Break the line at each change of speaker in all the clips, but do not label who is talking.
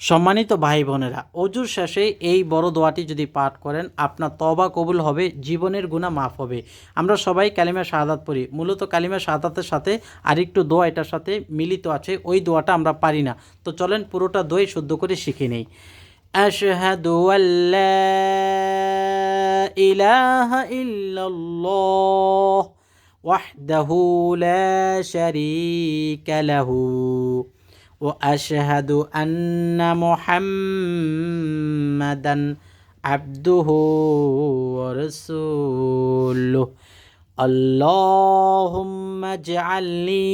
সম্মানিত ভাই বোনেরা, অজুর শেষে এই বড় দোয়াটি যদি পাঠ করেন, আপনার তবা কবুল হবে, জীবনের গুণা মাফ হবে। আমরা সবাই কালিমা শাহাদাত পড়ি। মূলত কালিমা শাহাদাতের সাথে আরেকটু দোয়া, এটার সাথে মিলিত আছে, ওই দোয়াটা আমরা পারি না। তো চলেন পুরোটা দোয়াই শুদ্ধ করে শিখে নেই। ওয়াহদাহু লা শারীকা লাহু। وأشهد أن محمدا عبده ورسوله. اللهم اجعلني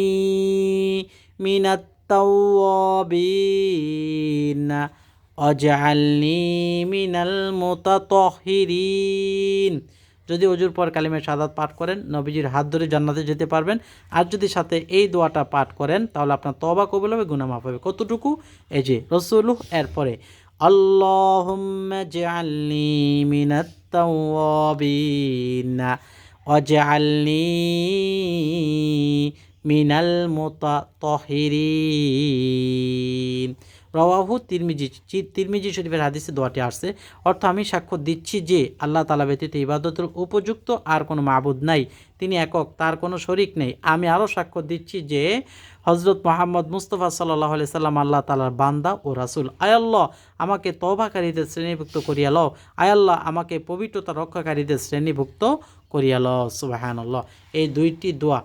من التوابين واجعلني من المتطهرين. যদি অজুর পর কালিমে সাদাত পাঠ করেন, নবীজির হাত ধরে জান্নাতে যেতে পারবেন। আর যদি সাথে এই দোয়াটা পাঠ করেন, তাহলে আপনার তবা কবুল হবে, গুনাহ মাফ হবে। কতটুকু? এই যে রসুলুহ, এরপরে, আল্লাহুম্মা জাআলনি মিনাত তাওয়াবিন রওয়াহু তিরমিজি তিরমিজি শরীফের হাদিসে দোয়াটি আসছে। অর্থ আমি সাক্ষ্য দিচ্ছি যে, আল্লাহ তালা ব্যতীত ইবাদতের উপযুক্ত আর কোনো মাবুদ নাই। তিনি একক, তার কোনো শরিক নেই। আমি আরও সাক্ষ্য দিচ্ছি যে হজরত মোহাম্মদ মুস্তফা সাল্লাহ আলি সাল্লাম আল্লাহ তালার বান্দা ও রাসুল। আয়াল্লাহ আমাকে তবাকারীদের শ্রেণীভুক্ত করিয়া লও। আয়াল্লাহ আমাকে পবিত্রতা রক্ষাকারীদের শ্রেণীভুক্ত করিয়া লও। সুবাহান এই দুইটি দোয়া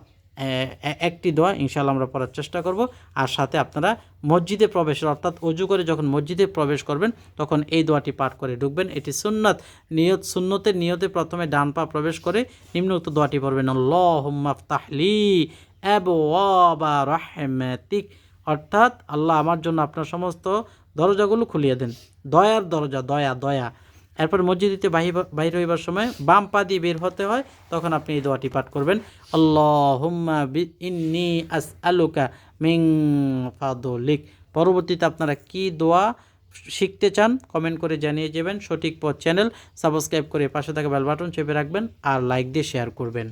একটি দোয়া ইনশাল্লাহ আমরা পড়ার চেষ্টা করব। আর সাথে আপনারা মসজিদে প্রবেশের, অর্থাৎ অজু করে যখন মসজিদে প্রবেশ করবেন, তখন এই দোয়াটি পাঠ করে ঢুকবেন। এটি সুন্নাত, নিয়ত, সুন্নতের নিয়তে প্রথমে ডান পা প্রবেশ করে নিম্ন নিম্নোক্ত দোয়াটি পড়বেন আল্লাহুম্মাফ তাহলি বা রহমাতিক। অর্থাৎ আল্লাহ আমার জন্য আপনার সমস্ত দরজাগুলো খুলিয়ে দেন। দয়ার দরজা, দয়া দয়া। এরপর মসজিদিতে বাহি বাহির হইবার সময় বাম পা দিয়ে বের হতে হয়, তখন আপনি এই দোয়াটি পাঠ করবেন। আল্লাহুম্মা ইন্নি আস আলুকা মিং ফাদলিক। পরবর্তীতে আপনারা কি দোয়া শিখতে চান, কমেন্ট করে জানিয়ে যাবেন। সঠিক পথ চ্যানেল সাবস্ক্রাইব করে পাশে থাকা বেল বাটন চেপে রাখবেন আর লাইক দিয়ে শেয়ার করবেন।